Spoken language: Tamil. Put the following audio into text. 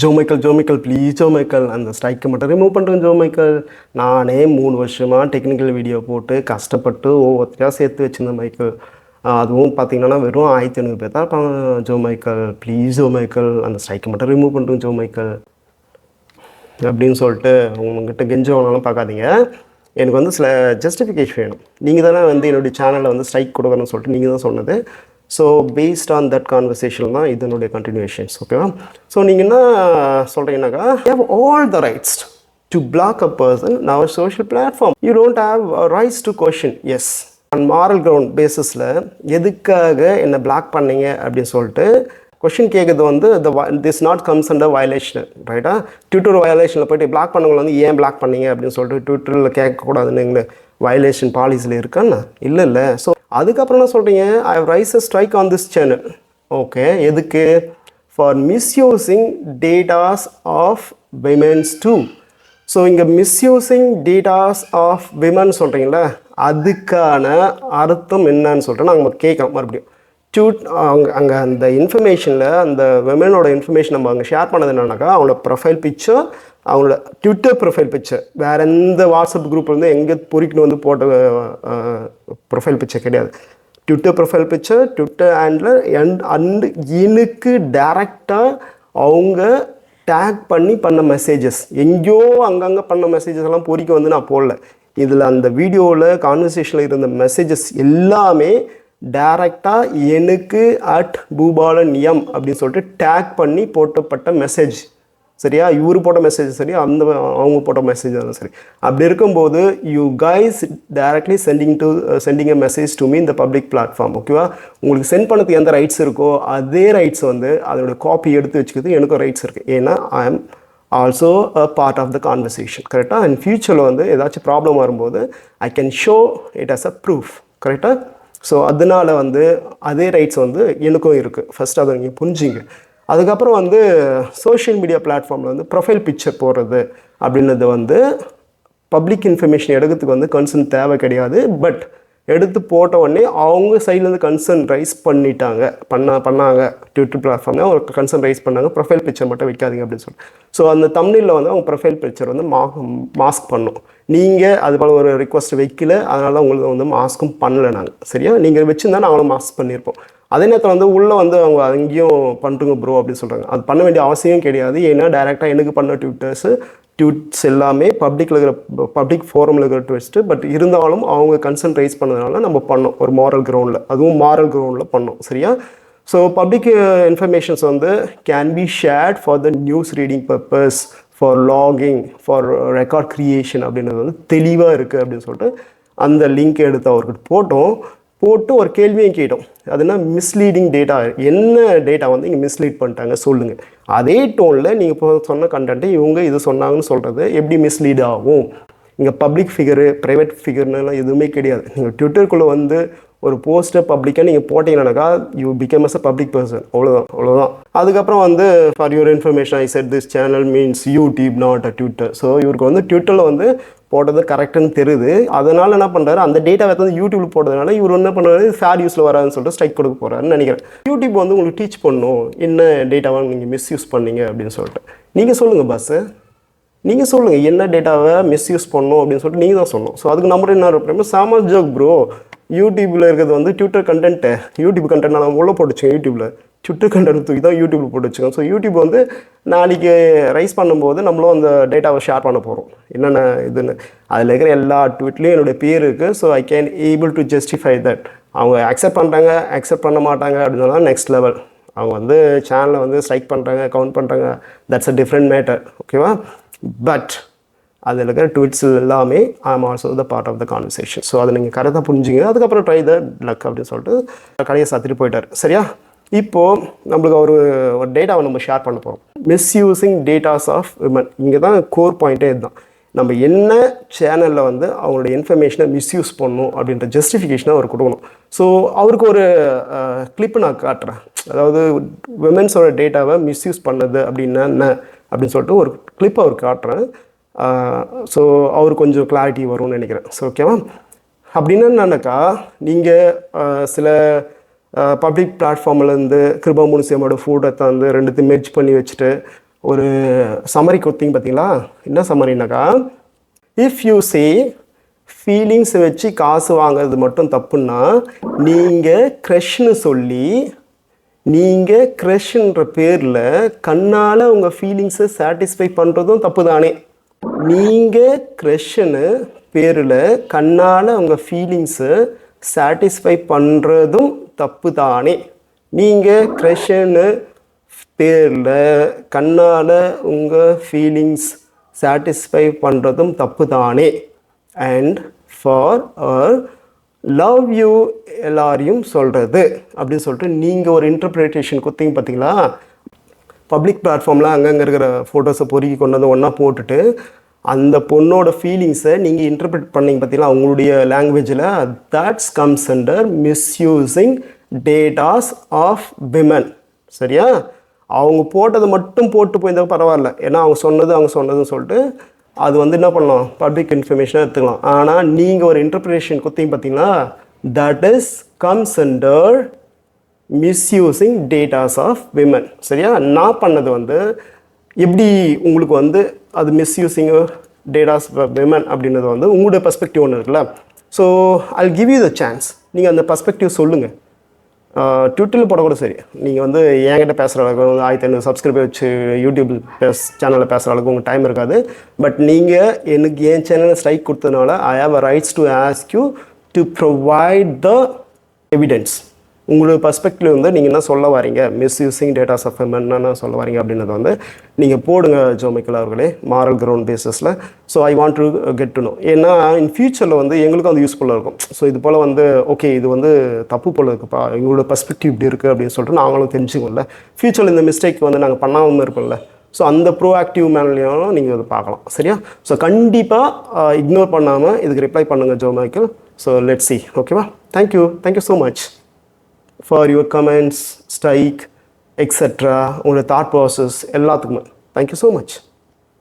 Joe Michael Joe Michael please Joe Michael அந்த ஸ்ட்ரைக்கை மட்டும் ரிமூவ் பண்ணுறேன் ஜோ மைக்கல் நானே மூணு வருஷமாக டெக்னிக்கல் வீடியோ போட்டு கஷ்டப்பட்டு ஒவ்வொருத்தரையாக சேர்த்து வச்சிருந்தேன் மைக்கேல் அதுவும் பார்த்தீங்கன்னா வெறும் ஆயிரத்தி ஐநூறு பேர் தான் Joe Michael please Joe Michael அந்த ஸ்ட்ரைக்கை மட்டும் ரிமூவ் பண்ணுறேன் ஜோ மைக்கல் அப்படின்னு சொல்லிட்டு உங்ககிட்ட கெஞ்சவனாலும் பார்க்காதீங்க. எனக்கு வந்து சில ஜஸ்டிஃபிகேஷன் வேணும். நீங்கள் தானே வந்து என்னுடைய சேனலில் வந்து ஸ்ட்ரைக் கொடுக்கணும்னு சொல்லிட்டு நீங்கள் தான் சொன்னது. So based on that conversation தான் இதனுடைய கண்டினியூஷன்ஸ் ஓகேவா ஸோ நீங்கள் என்ன சொல்கிறீங்கன்னாக்கா have all the rights to block a person our social platform you don't have rights to question us and moral ground பேசிஸில் எதுக்காக என்னை பிளாக் பண்ணீங்க அப்படின்னு சொல்லிட்டு கொஷின் கேட்குறது வந்து the this not comes under violation ரைட்டா ட்விட்டர் வயலேஷனில் போயிட்டு பிளாக் பண்ணவங்களை வந்து ஏன் பிளாக் பண்ணீங்க அப்படின்னு சொல்லிட்டு ட்விட்டரில் கேட்கக்கூடாதுன்னு எங்களை வயலேஷன் பாலிசியில் இருக்கான்னு? இல்லை இல்லை. ஸோ அதுக்கப்புறம் என்ன சொல்கிறீங்க I rise a strike on this channel okay எதுக்கு? For misusing datas of womens too so இங்கே மிஸ்யூசிங் டேட்டாஸ் ஆஃப் விமன் சொல்கிறீங்களா அதுக்கான அர்த்தம் என்னன்னு சொல்லிட்டு நாங்கள் கேட்குறோம் மறுபடியும். டியூட் அங்கே அங்கே அந்த இன்ஃபர்மேஷனில் அந்த விமனோட இன்ஃபர்மேஷன் நம்ம அங்கே ஷேர் பண்ணது என்னன்னாக்கா அவங்களோட ப்ரொஃபைல் பிக்சர் அவங்களோட ட்விட்டர் ப்ரொஃபைல் பிக்சர் வேறு எந்த வாட்ஸ்அப் குரூப்லேருந்து எங்கே பொறிக்கணும் வந்து போட்ட ப்ரொஃபைல் பிக்சர் கிடையாது. Twitter profile picture Twitter handle and and இனுக்கு டேரெக்டாக அவங்க டேக் பண்ணி பண்ண மெசேஜஸ் எங்கேயோ அங்கங்கே பண்ண மெசேஜஸ் எல்லாம் பொறிக்க வந்து நான் போடல. இதில் அந்த வீடியோவில் கான்வர்சேஷனில் இருந்த மெசேஜஸ் எல்லாமே டேரெக்டாக எனக்கு அட் பூபாலன் எம் அப்படின்னு சொல்லிட்டு டேக் பண்ணி போட்டப்பட்ட மெசேஜ் சரியா? இவர் போட்ட மெசேஜ் சரி அந்த அவங்க போட்ட மெசேஜ் தான் சரி. அப்படி இருக்கும்போது you guys directly sending to sending a message to me இந்த பப்ளிக் பிளாட்ஃபார்ம் ஓகேவா உங்களுக்கு சென்ட் பண்ணதுக்கு எந்த ரைட்ஸ் இருக்கோ அதே ரைட்ஸ் வந்து அதோட காப்பி எடுத்து வச்சுக்கிறது எனக்கும் ரைட்ஸ் இருக்குது ஏன்னா I am also a part of the conversation கரெக்டாக அண்ட் ஃப்யூச்சரில் வந்து ஏதாச்சும் ப்ராப்ளம் வரும்போது I can show it as a proof கரெக்டாக ஸோ அதனால வந்து அதே ரைட்ஸ் வந்து எனக்கும் இருக்குது ஃபஸ்ட் அதை நீங்கள் புரிஞ்சிங்க. அதுக்கப்புறம் வந்து சோஷியல் மீடியா பிளாட்ஃபார்மில் வந்து ப்ரொஃபைல் பிக்சர் போடுறது அப்படின்றது வந்து பப்ளிக் இன்ஃபர்மேஷன் எடுக்கிறதுக்கு வந்து கன்சர்ன் தேவை கிடையாது. பட் எடுத்து போட்ட உடனே அவங்க சைட்லேருந்து கன்சர்ன் ரைஸ் பண்ணிட்டாங்க. பண்ண பண்ணாங்க. ட்விட்டர் பிளாட்ஃபார்மில் ஒரு கன்சர்ன் ரைஸ் பண்ணாங்க. ப்ரொஃபைல் பிக்சர் மட்டும் வைக்காதீங்க அப்படின்னு சொல்லி. ஸோ அந்த தமிழில் வந்து அவங்க ப்ரொஃபைல் பிக்சர் வந்து மா மாஸ்க் பண்ணும். நீங்கள் அது போல் ஒரு ரிக்வஸ்ட் வைக்கல. அதனால உங்களுக்கு வந்து மாஸ்க்கும் பண்ணலை நாங்கள் சரியா? நீங்கள் வச்சுருந்தா நாங்களும் மாஸ்க் பண்ணியிருப்போம் அதே நேரத்தில் வந்து உள்ளே வந்து அவங்க அங்கேயும் பண்ணுறங்க ப்ரோ அப்படின்னு சொல்கிறாங்க அது பண்ண வேண்டிய அவசியம் கிடையாது. ஏன்னா டேரெக்டாக எனக்கு பண்ண ட்விட்டர்ஸு ட்யூட்ஸ் எல்லாமே பப்ளிக்கில் இருக்கிற பப்ளிக் ஃபோரமில் இருக்கிற ட்விஸ்ட்டு பட் இருந்தாலும் அவங்க கன்சர்ன் ரைஸ் பண்ணதுனால நம்ம பண்ணோம். ஒரு மாரல் கிரவுண்டில் அதுவும் மாரல் கிரவுண்டில் பண்ணோம். சரியா? ஸோ பப்ளிக் இன்ஃபர்மேஷன்ஸ் வந்து can be shared for the news reading purpose for logging for record creation அப்படின்றது வந்து தெளிவாக இருக்குது அப்படின்னு சொல்லிட்டு அந்த லிங்க் எடுத்து அவர்கிட்ட போட்டோம். போட்டு ஒரு கேள்வியும் கேட்டோம். அதுனா மிஸ்லீடிங் டேட்டா என்ன டேட்டா வந்து இங்கே மிஸ்லீட் பண்ணிட்டாங்க? சொல்லுங்கள் அதே டோனில் நீங்கள் இப்போ சொன்ன கண்டென்ட்டு இவங்க இது சொன்னாங்கன்னு சொல்கிறது எப்படி மிஸ்லீட் ஆகும்? இங்கே பப்ளிக் ஃபிகரு ப்ரைவேட் ஃபிகர்னுலாம் எதுவுமே கிடையாது. நீங்கள் ட்விட்டருக்குள்ளே வந்து ஒரு போஸ்ட்டை பப்ளிக்காக நீங்கள் போட்டீங்கன்னாக்கா you become as a public person அவ்வளோதான் அவ்வளோதான் அதுக்கப்புறம் வந்து for your information I said this channel means YouTube not a Twitter so இவருக்கு வந்து ட்விட்டரில் வந்து போட்டது கரெக்டுன்னு தெரியுது. அதனால் என்ன பண்ணுறாரு அந்த டேட்டா வந்து யூடியூப்ல போடுறதுனால இவர் என்ன பண்ணுறாரு ஃபேர் யூஸில் வராதுன்னு சொல்லிட்டு ஸ்ட்ரைக் கொடுக்க போகிறாருன்னு நினைக்கிறேன். யூடியூப் வந்து உங்களுக்கு டீச் பண்ணும். என்ன டேட்டாவை நீங்கள் மிஸ்யூஸ் பண்ணீங்க அப்படின்னு சொல்லிட்டு. நீங்கள் சொல்லுங்கள் பஸ்ஸு நீங்கள் சொல்லுங்கள் என்ன டேட்டாவை மிஸ்யூஸ் பண்ணும் அப்படின்னு சொல்லிட்டு நீங்கள் தான் சொல்லணும். ஸோ அதுக்கு நம்ம என்ன இருப்போம் சாமா ஜோக் ப்ரோ யூடியூப்பில் இருக்கிறது வந்து ட்விட்டர் கண்டென்ட்டு யூடியூப் கண்டென்ட் நான் உள்ளே போட்டுச்சுங்க யூடியூப்பில் ட்விட்டர் கண்டென்ட் தூக்கி தான் யூடியூப்ல போட்டு ஸோ யூடியூப் வந்து நாளைக்கு ரைஸ் பண்ணும்போது நம்மளும் அந்த டேட்டாவை ஷேர் பண்ண போகிறோம் என்னென்ன இதுன்னு. அதில் இருக்கிற எல்லா ட்விட்லேயும் என்னுடைய பேர் இருக்குது so I can able to justify that அவங்க அக்செப்ட் பண்ணுறாங்க அக்செப்ட் பண்ண மாட்டாங்க அப்படின்னா நெக்ஸ்ட் லெவல் அவங்க வந்து சேனலை வந்து ஸ்ட்ரைக் பண்ணுறாங்க கவுண்ட் பண்ணுறாங்க தட்ஸ் அ டிஃப்ரெண்ட் மேட்டர் ஓகேவா பட் அதில் இருக்கிற ட்விட்ஸ் எல்லாமே I am also the part of the conversation so அதை நீங்கள் கரெக்டாக புரிஞ்சுங்க அதுக்கப்புறம் ட்ரை த லக் அப்படின்னு சொல்லிட்டு கடையை சாத்திட்டு போயிட்டார். சரியா? இப்போது நம்மளுக்கு ஒரு ஒரு டேட்டாவை நம்ம ஷேர் பண்ண போகிறோம் மிஸ்யூசிங் டேட்டாஸ் ஆஃப் விமன் இங்கே தான் கோர் பாயிண்ட்டே இதுதான். நம்ம என்ன சேனலில் வந்து அவங்களோட இன்ஃபர்மேஷனை மிஸ்யூஸ் பண்ணணும் அப்படின்ற ஜஸ்டிஃபிகேஷனை அவர் கொடுக்கணும். ஸோ அவருக்கு ஒரு கிளிப்பு நான் காட்டுறேன். அதாவது விமென்ஸோட டேட்டாவை மிஸ்யூஸ் பண்ணது அப்படின்னா என்ன? அப்படின்னு சொல்லிட்டு ஒரு கிளிப் அவர் காட்டுறேன். ஸோ அவர் கொஞ்சம் கிளாரிட்டி வரும்னு நினைக்கிறேன். ஸோ ஓகேவா அப்படின்னு என்னன்னாக்கா நீங்கள் சில பப்ளிக் பிளாட்ஃபார்ம்லேருந்து கிருபா முனிசியமோட ஃபோட்டோ வந்து ரெண்டுத்தையும் மெர்ஜ் பண்ணி வச்சுட்டு ஒரு சம்மரி கொத்திங்க பார்த்தீங்களா என்ன சம்மரினாக்கா இஃப் யூ சே ஃபீலிங்ஸை வச்சு காசு வாங்குறது மட்டும் தப்புன்னா நீங்கள் க்ரெஷ்னு சொல்லி நீங்கள் க்ரெஷ்ன்ற பேரில் கண்ணால் உங்கள் ஃபீலிங்ஸை சாட்டிஸ்ஃபை பண்ணுறதும் தப்பு தானே நீங்கள் க்ரஷ்னு பேரில் கண்ணால் உங்கள் ஃபீலிங்ஸை சாட்டிஸ்ஃபை பண்ணுறதும் தப்பு தானே நீங்கள் க்ரஷ்னு பேரில் கண்ணால் உங்கள் ஃபீலிங்ஸ் சாட்டிஸ்ஃபை பண்ணுறதும் தப்பு தானே and for our love you எல்லாரையும் சொல்கிறது அப்படின்னு சொல்லிட்டு நீங்கள் ஒரு இன்டர்பிரிட்டேஷன் கொடுத்தீங்க பார்த்தீங்களா பப்ளிக் பிளாட்ஃபார்மில் அங்கங்கே இருக்கிற ஃபோட்டோஸை பொறுக்கி கொண்டு வந்து ஒன்றா போட்டுட்டு அந்த பொண்ணோட ஃபீலிங்ஸை நீங்கள் இன்டர்பிரட் பண்ணிங்க பார்த்தீங்களா அவங்களுடைய லாங்குவேஜில் that's comes under misusing datas of women சரியா? அவங்க போட்டதை மட்டும் போட்டு போயிருந்தா பரவாயில்ல. ஏன்னா அவங்க சொன்னது அவங்க சொன்னதுன்னு சொல்லிட்டு அது வந்து என்ன பண்ணலாம்? பப்ளிக் இன்ஃபர்மேஷனாக எடுத்துக்கலாம். ஆனால் நீங்கள் ஒரு இன்டர்பிரேஷன் கொடுத்தீங்க பார்த்தீங்கன்னா that is comes under misusing datas of women சரியா? நான் பண்ணது வந்து எப்படி உங்களுக்கு வந்து அது மிஸ்யூசிங் டேட்டாஸ் விமன் அப்படின்றது வந்து உங்களுடைய பர்ஸ்பெக்டிவ் ஒன்று இருக்குல்ல. So I give you the chance நீங்கள் அந்த பர்ஸ்பெக்டிவ் சொல்லுங்கள் ட்விட்டரில் போடக்கூட சரி. நீங்கள் வந்து என்கிட்ட பேசுகிற அளவுக்கு வந்து ஆயிரத்தி ஐநூறு சப்ஸ்கிரைபர் வச்சு யூடியூப் பேஸ் சேனலில் பேசுகிற அளவுக்கு உங்கள் டைம் இருக்காது. பட் நீங்கள் எனக்கு என் சேனலில் ஸ்ட்ரைக் கொடுத்ததுனால I have a rights to ask you to provide the evidence உங்களோட பர்ஸ்பெக்டிவ் வந்து நீங்கள் என்ன சொல்ல வரீங்க? மிஸ்யூசிங் டேட்டாஸ் ஆஃப் என்னென்ன சொல்ல வரீங்க அப்படின்றத வந்து நீங்கள் போடுங்க ஜோமிக்கல் அவர்களே மாரல் கிரவுண்ட் பேசிஸில் so I want to get to know ஏன்னா இன் ஃபியூச்சரில் வந்து எங்களுக்கும் அது யூஸ்ஃபுல்லாக இருக்கும். ஸோ இது போல் வந்து ஓகே இது வந்து தப்பு போல் இருக்குப்பா. எங்களோட பர்ஸ்பெக்டிவ் இப்படி இருக்குது அப்படின்னு சொல்லிட்டு நாங்களும் தெரிஞ்சுக்கோம்ல ஃபியூச்சரில் இந்த மிஸ்டேக் வந்து நாங்கள் பண்ணாமல் இருப்போம்ல. ஸோ அந்த ப்ரோஆக்டிவ் மேனலையும் நீங்கள் அதை பார்க்கலாம். சரியா? ஸோ கண்டிப்பாக இக்னோர் பண்ணாமல் இதுக்கு ரிப்ளை பண்ணுங்கள் Joe Michael. So let see okay thank you thank you so much for your comments strike etcetera உங்களோட தாட் ப்ராசஸ் எல்லாத்துக்குமே. Thank you so much